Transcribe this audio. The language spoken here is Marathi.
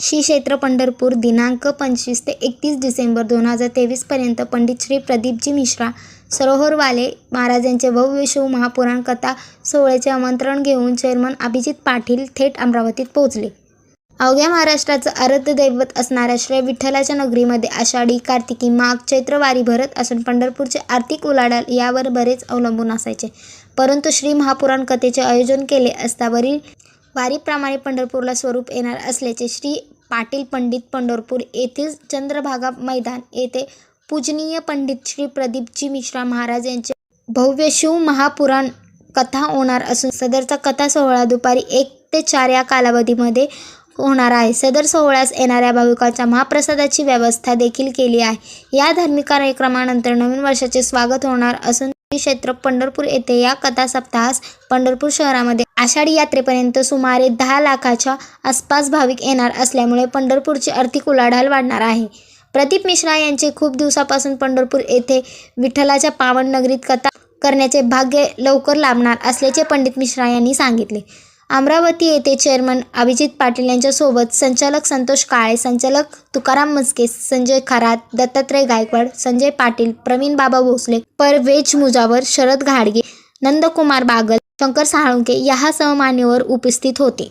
श्री क्षेत्र पंढरपूर दिनांक पंचवीस ते एकतीस डिसेंबर दोन हजार तेवीसपर्यंत पंडित श्री प्रदीपजी मिश्रा सरोहरवाले महाराज यांचे भव्य शिव महापुराण कथा सोहळ्याचे आमंत्रण घेऊन चेअरमन अभिजित पाटील थेट अमरावतीत पोहोचले. अवघ्या महाराष्ट्राचं आराध्य दैवत असणाऱ्या श्री विठ्ठलाच्या नगरीमध्ये आषाढी कार्तिकी माघ चैत्रवारी भरत असून पंढरपूरचे आर्थिक उलाढाल यावर बरेच अवलंबून असायचे. परंतु श्री महापुराण कथेचे आयोजन केले असता वरील वारीप्रमाणे पंढरपूरला स्वरूप येणार असल्याचे श्री पाटील पंडित पंढरपूर येथील चंद्रभागा मैदान येथे पूजनीय पंडित श्री प्रदीपजी मिश्रा महाराज यांचे भव्य शिव महापुराण कथा होणार असून सदरचा कथा सोहळा दुपारी एक ते चार या कालावधीमध्ये होणार आहे. सदर सोहळ्यास येणाऱ्या भाविकांच्या महाप्रसादाची व्यवस्था देखील केली आहे. या धार्मिक कार्यक्रमानंतर नवीन वर्षाचे स्वागत होणार असून श्री क्षेत्र पंढरपूर येथे या कथा सप्ताहास पंढरपूर शहरामध्ये आषाढी यात्रेपर्यंत सुमारे दहा लाखाच्या आसपास भाविक येणार असल्यामुळे पंढरपूरची आर्थिक उलाढाल वाढणार आहे. प्रदीप मिश्रा यांचे खूप दिवसापासून पंढरपूर येथे विठ्ठलाच्या पावन नगरीत कथा करण्याचे भाग्य लवकर लाभणार असल्याचे पंडित मिश्रा यांनी सांगितले. अमरावती येथे चेअरमन अभिजित पाटील यांच्यासोबत संचालक संतोष काळे संचालक तुकाराम मस्के संजय खरात दत्तात्रय गायकवाड संजय पाटील प्रवीण बाबा भोसले परवेज मुजावर शरद घाडगे नंदकुमार बागल शंकर साळुंके यासह मान्यवर उपस्थित होते.